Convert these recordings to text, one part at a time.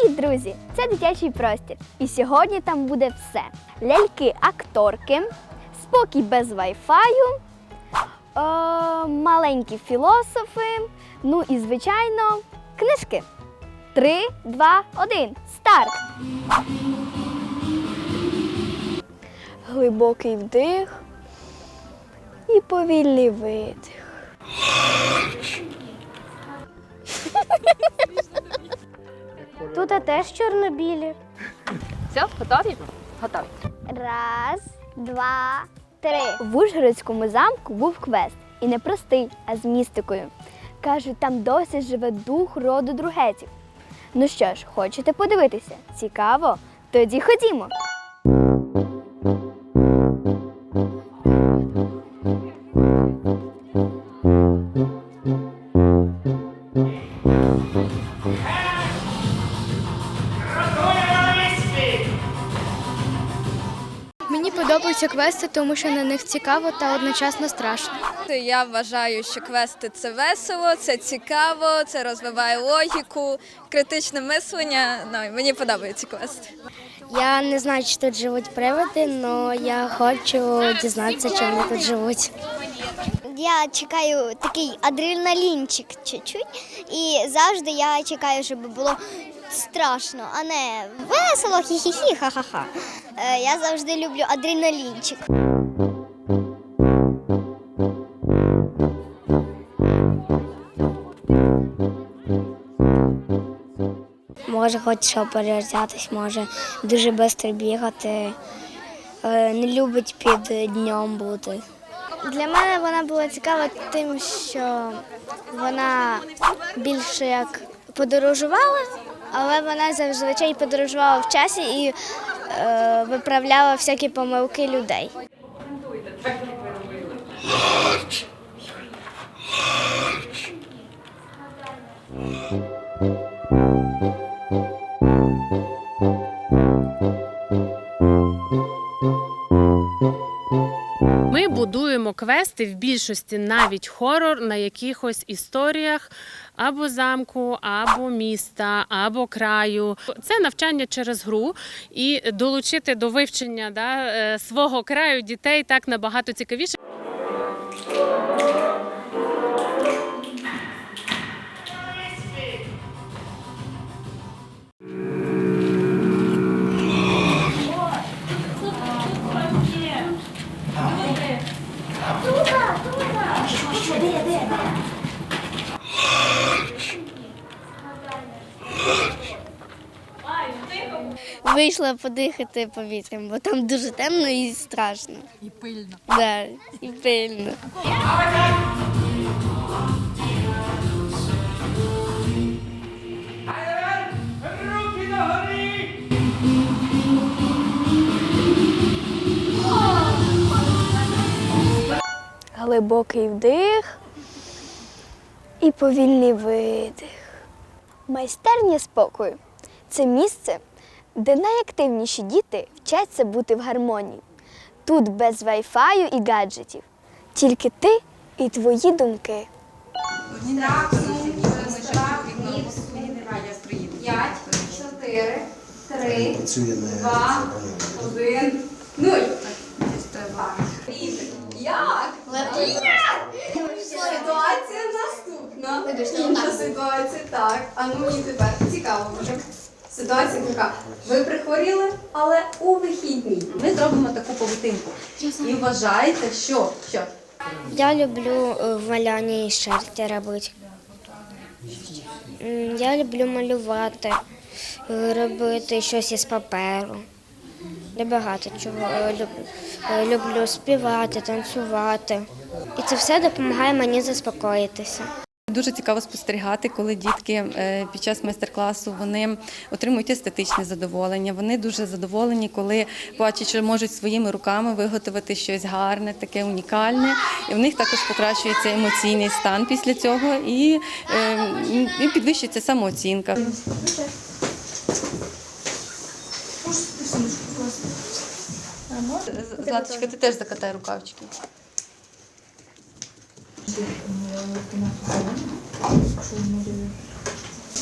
Привіт, друзі! Це дитячий простір. І сьогодні там буде все: ляльки-акторки, спокій без вайфаю, е, маленькі філософи, ну і, звичайно, книжки. Три, два, один. Старт! Глибокий вдих і повільний видих. Тут теж чорно-білі. Все, готові? Готові. Раз, два, три. В Ужгородському замку був квест. І не простий, а з містикою. Кажуть, там досі живе дух роду другетів. Ну що ж, хочете подивитися? Цікаво? Тоді ходімо. Квести, тому що на них цікаво та одночасно страшно. Я вважаю, що квести це весело, це цікаво, це розвиває логіку, критичне мислення. Ну, мені подобаються квести. Я не знаю, чи тут живуть привиди, але я хочу дізнатися, чи вони тут живуть. Я чекаю такий адреналінчик чуть-чуть. І завжди я чекаю, щоб було страшно, а не весело, хі-хі-хі, ха-ха-ха. Е, Я завжди люблю адреналінчик. Може, хоч що перевзятись, може дуже швидко бігати. Е, Не любить під днем бути. Для мене вона була цікава тим, що вона більше як подорожувала, але вона зазвичай подорожувала в часі і е, виправляла всякі помилки людей. Квести в більшості навіть хорор на якихось історіях або замку, або міста, або краю. Це навчання через гру і долучити до вивчення да, е, свого краю дітей так набагато цікавіше. Вийшла подихати повітрям, бо там дуже темно і страшно. І пильно. Да, і пильно. Глибокий вдих і повільний видих. Майстерня спокою це місце, де найактивніші діти вчаться бути в гармонії. Тут без вайфаю і гаджетів. Тільки ти і твої думки. П'ять, чотири, три, Два. один, нуль. Як? Ситуація наступна. Інша ситуація, так. А ну мені тепер цікаво вже. Ситуація така. Ви прихворіли, але у вихідні. Ми зробимо таку поведінку. І вважаєте, що? Що? Я люблю е, в малянні шерсті робити. Я люблю малювати, е, робити щось із паперу. Я багато чого люблю. Е, Люблю співати, танцювати. І це все допомагає мені заспокоїтися. Дуже цікаво спостерігати, коли дітки е, під час майстер-класу вони отримують естетичне задоволення. Вони дуже задоволені, коли бачать, що можуть своїми руками виготовити щось гарне, таке унікальне. І в них також покращується емоційний стан після цього і, е, і підвищується самооцінка. Златочка, ти теж закатай рукавчики.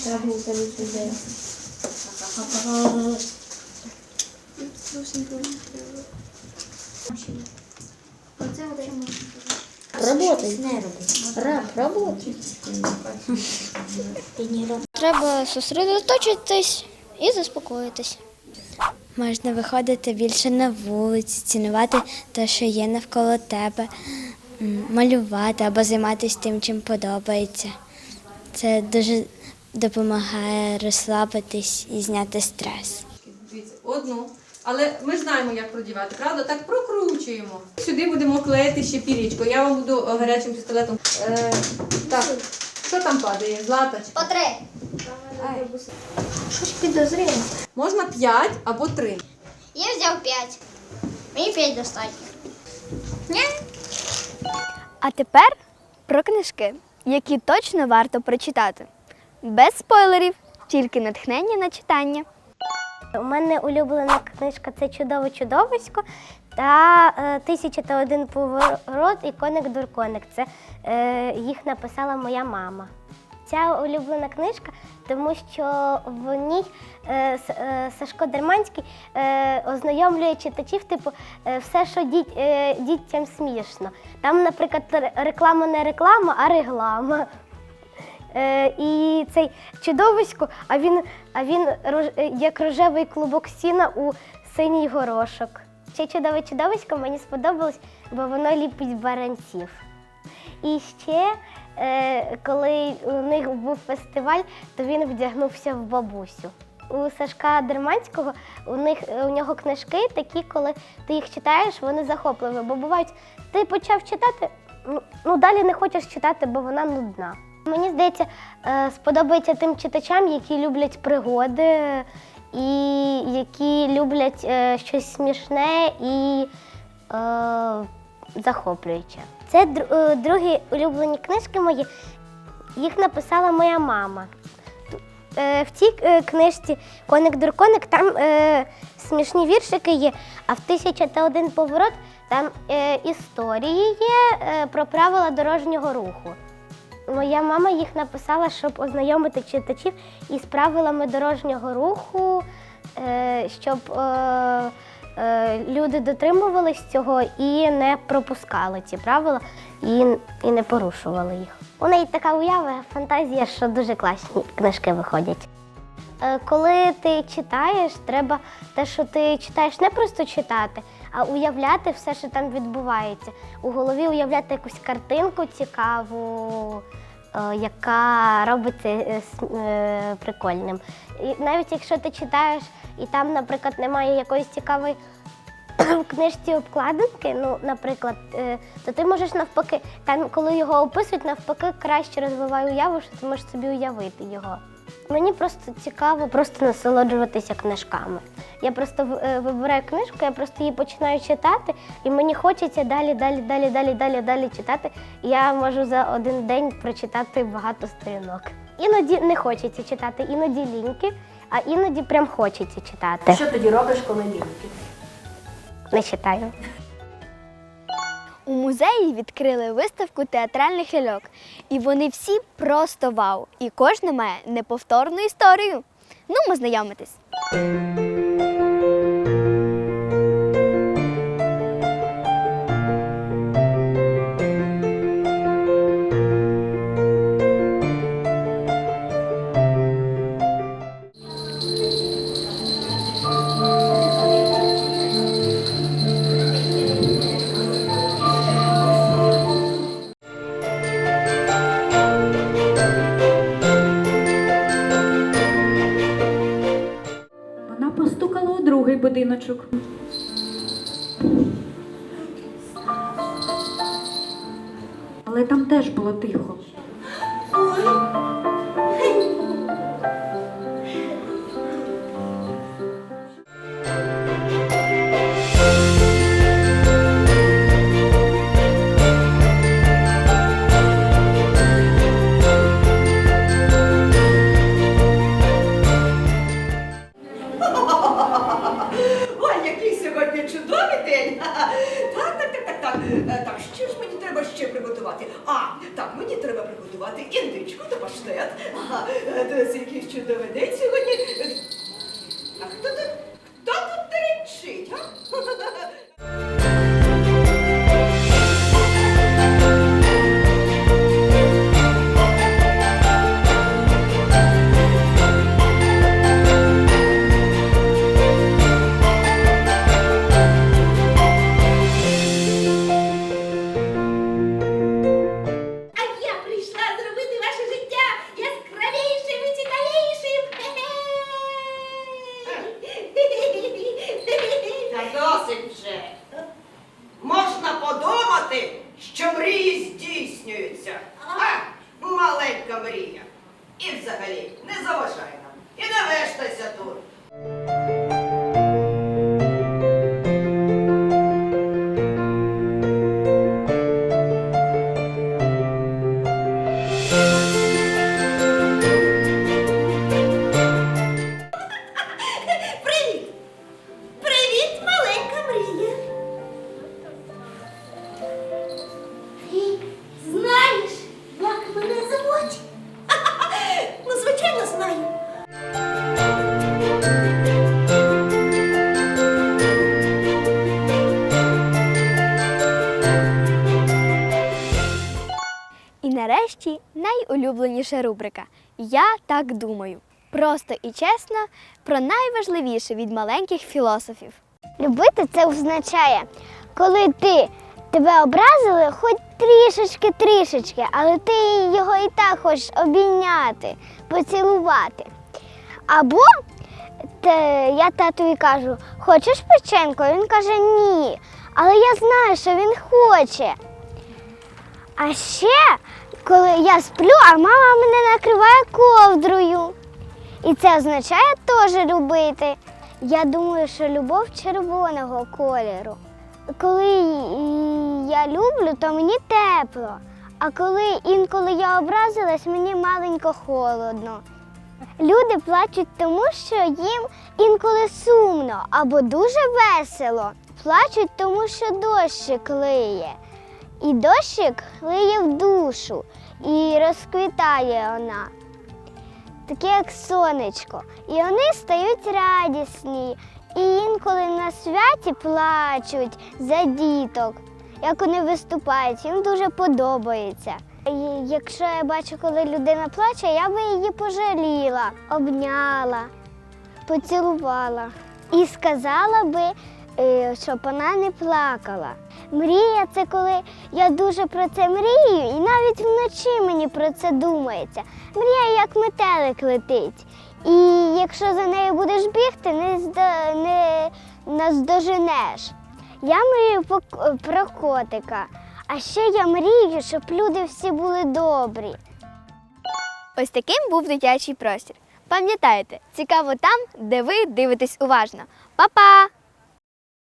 Треба Треба зосередоточитись і заспокоїтись. Можна виходити більше на вулиці, цінувати те, що є навколо тебе, малювати або займатися тим, чим подобається. Це дуже допомагає розслабитись і зняти стрес. Дивіться, одну. Але ми знаємо, як продівати, правда? Так прокручуємо. Сюди будемо клеїти ще пірічку. Я вам буду е, гарячим пістолетом. Е, так, що там падає? Злата? чи- По три. Щось підозріло. Можна 5 або 3. Я взяв п'ять. Мені п'ять достатньо. А тепер про книжки, які точно варто прочитати. Без спойлерів, тільки натхнення на читання. У мене улюблена книжка це Чудове чудовисько та е, Тисяча та один поворот і коник дурконик. Це е, їх написала моя мама. Ця улюблена книжка, тому що в ній е, е, Сашко Дерманський е, ознайомлює читачів, типу, все, що дітям смішно. Там, наприклад, реклама не реклама, а реглама. Е, і цей чудовисько, а він, а він як рожевий клубок сіна у синій горошок. Ще чудове чудовисько мені сподобалось, бо воно ліпить баранців. І ще, коли у них був фестиваль, то він вдягнувся в бабусю. У Сашка Дерманського у них у нього книжки такі, коли ти їх читаєш, вони захопливі. Бо бувають, ти почав читати, ну, ну далі не хочеш читати, бо вона нудна. Мені здається, е, сподобається тим читачам, які люблять пригоди і які люблять е, щось смішне і е, захоплююче. Це е, другі улюблені книжки мої. Їх написала моя мама. Е, В цій е, книжці Коник-дурконик там е, смішні віршики є, а в «Тисяча та один поворот там е, історії є е, про правила дорожнього руху. Моя мама їх написала, щоб ознайомити читачів із правилами дорожнього руху, е, щоб е, люди дотримувались цього і не пропускали ці правила і, і не порушували їх. У неї така уява, фантазія, що дуже класні книжки виходять. Е, Коли ти читаєш, треба те, що ти читаєш, не просто читати, а уявляти все, що там відбувається. У голові уявляти якусь картинку цікаву, е, яка робить це е, с- е, прикольним. І навіть якщо ти читаєш і там, наприклад, немає якоїсь цікавої книжці обкладинки, ну, наприклад, е, то ти можеш навпаки, там, коли його описують, навпаки, краще розвиває уяву, що ти можеш собі уявити його. Мені просто цікаво просто насолоджуватися книжками. Я просто е, вибираю книжку, я просто її починаю читати, і мені хочеться далі, далі, далі, далі, далі, далі читати. Я можу за один день прочитати багато сторінок. Іноді не хочеться читати, іноді ліньки, а іноді прям хочеться читати. Що тоді робиш, коли ліньки? Не читаю. У музеї відкрили виставку театральних ляльок, і вони всі просто вау. І кожна має неповторну історію. Ну, ми знайомитись. Теж було тихо. Та паштет. Ага, найулюбленіша рубрика Я так думаю. Просто і чесно про найважливіше від маленьких філософів. Любити це означає, коли ти тебе образили, хоч трішечки, трішечки, але ти його і так хочеш обійняти, поцілувати. Або те, я татові кажу, хочеш печеньку? Він каже ні. Але я знаю, що він хоче. А ще, коли я сплю, а мама мене накриває ковдрою. І це означає теж любити. Я думаю, що любов червоного кольору. Коли я люблю, то мені тепло. А коли інколи я образилась, мені маленько холодно. Люди плачуть тому, що їм інколи сумно або дуже весело. Плачуть тому, що дощик лиє. І дощик лиє в душу і розквітає вона таке як сонечко. І вони стають радісні. І інколи на святі плачуть за діток, як вони виступають, їм дуже подобається. І якщо я бачу, коли людина плаче, я би її пожаліла, обняла, поцілувала і сказала би, е, щоб вона не плакала. Мрія це коли я дуже про це мрію, і навіть вночі мені про це думається. Мрія як метелик летить. І якщо за нею будеш бігти, не, здо, не наздоженеш. Я мрію про котика. А ще я мрію, щоб люди всі були добрі. Ось таким був дитячий простір. Пам'ятайте, цікаво там, де ви дивитесь уважно. Па-па!